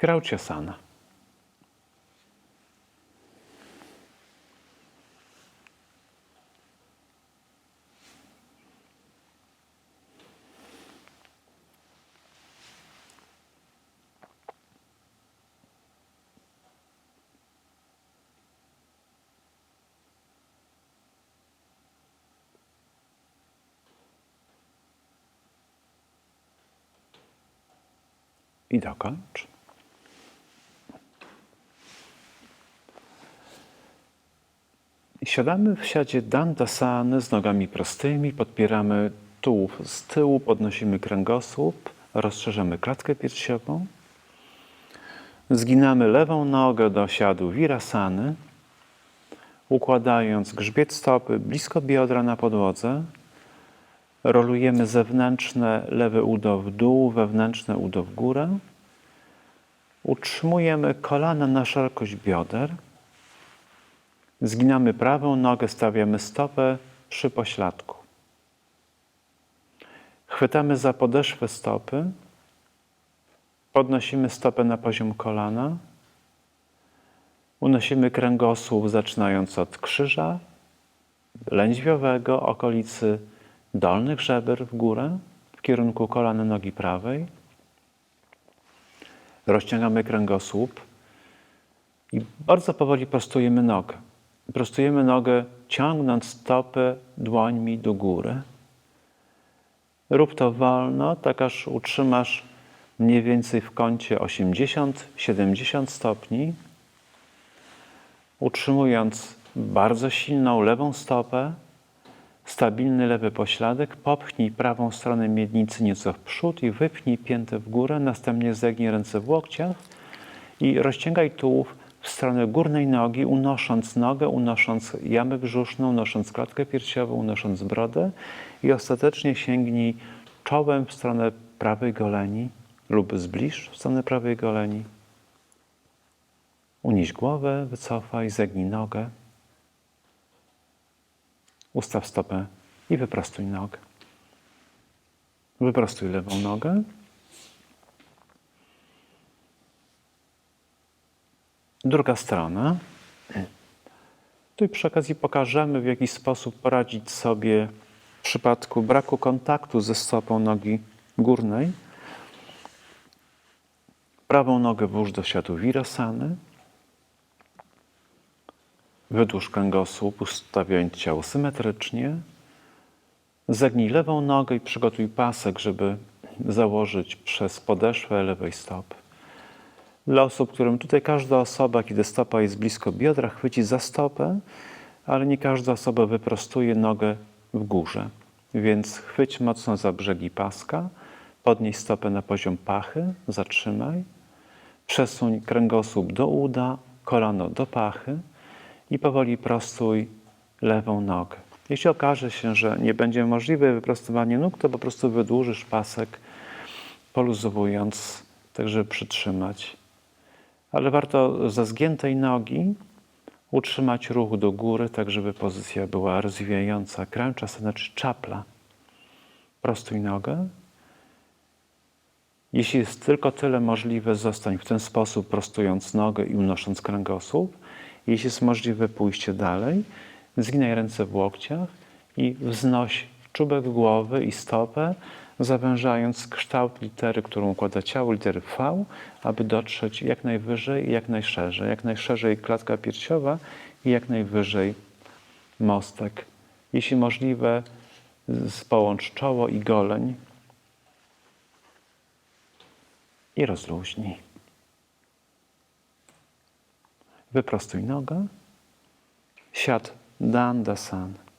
Krauciasana. I dokończ. Siadamy w siadzie dandasany z nogami prostymi, podpieramy tułów z tyłu, podnosimy kręgosłup, rozszerzamy klatkę piersiową. Zginamy lewą nogę do siadu virasany, układając grzbiet stopy blisko biodra na podłodze. Rolujemy zewnętrzne lewe udo w dół, wewnętrzne udo w górę. Utrzymujemy kolana na szerokość bioder. Zginamy prawą nogę, stawiamy stopę przy pośladku. Chwytamy za podeszwę stopy. Podnosimy stopę na poziom kolana. Unosimy kręgosłup zaczynając od krzyża lędźwiowego, okolicy dolnych żeber w górę, w kierunku kolana nogi prawej. Rozciągamy kręgosłup i bardzo powoli prostujemy nogę. Prostujemy nogę, ciągnąc stopę dłońmi do góry. Rób to wolno, tak aż utrzymasz mniej więcej w kącie 80-70 stopni. Utrzymując bardzo silną lewą stopę, stabilny lewy pośladek, popchnij prawą stronę miednicy nieco w przód i wypchnij piętę w górę, następnie zegnij ręce w łokciach i rozciągaj tułów w stronę górnej nogi, unosząc nogę, unosząc jamę brzuszną, unosząc klatkę piersiową, unosząc brodę i ostatecznie sięgnij czołem w stronę prawej goleni lub zbliż w stronę prawej goleni. Unieś głowę, wycofaj, zegnij nogę. Ustaw stopę i wyprostuj nogę. Wyprostuj lewą nogę. Druga strona. Tu przy okazji pokażemy, w jaki sposób poradzić sobie w przypadku braku kontaktu ze stopą nogi górnej. Prawą nogę włóż do siatu virasany. Wydłuż kręgosłup, ustawiając ciało symetrycznie. Zegnij lewą nogę i przygotuj pasek, żeby założyć przez podeszwę lewej stopy. Dla osób, którym tutaj każda osoba, kiedy stopa jest blisko biodra, chwyci za stopę, ale nie każda osoba wyprostuje nogę w górze. Więc chwyć mocno za brzegi paska, podnieś stopę na poziom pachy, zatrzymaj, przesuń kręgosłup do uda, kolano do pachy i powoli prostuj lewą nogę. Jeśli okaże się, że nie będzie możliwe wyprostowanie nóg, to po prostu wydłużysz pasek, poluzowując, tak żeby przytrzymać. Ale warto ze zgiętej nogi utrzymać ruch do góry, tak żeby pozycja była rozwijająca. Kręcza, znaczy czapla. Prostuj nogę. Jeśli jest tylko tyle możliwe, zostań w ten sposób, prostując nogę i unosząc kręgosłup. Jeśli jest możliwe pójście dalej, zginaj ręce w łokciach i wznoś czubek głowy i stopę, zawężając kształt litery, którą układa ciało, litery V, aby dotrzeć jak najwyżej i jak najszerzej. Jak najszerzej klatka piersiowa i jak najwyżej mostek. Jeśli możliwe, połącz czoło i goleń i rozluźnij. Wyprostuj nogę. Siad Dandasana.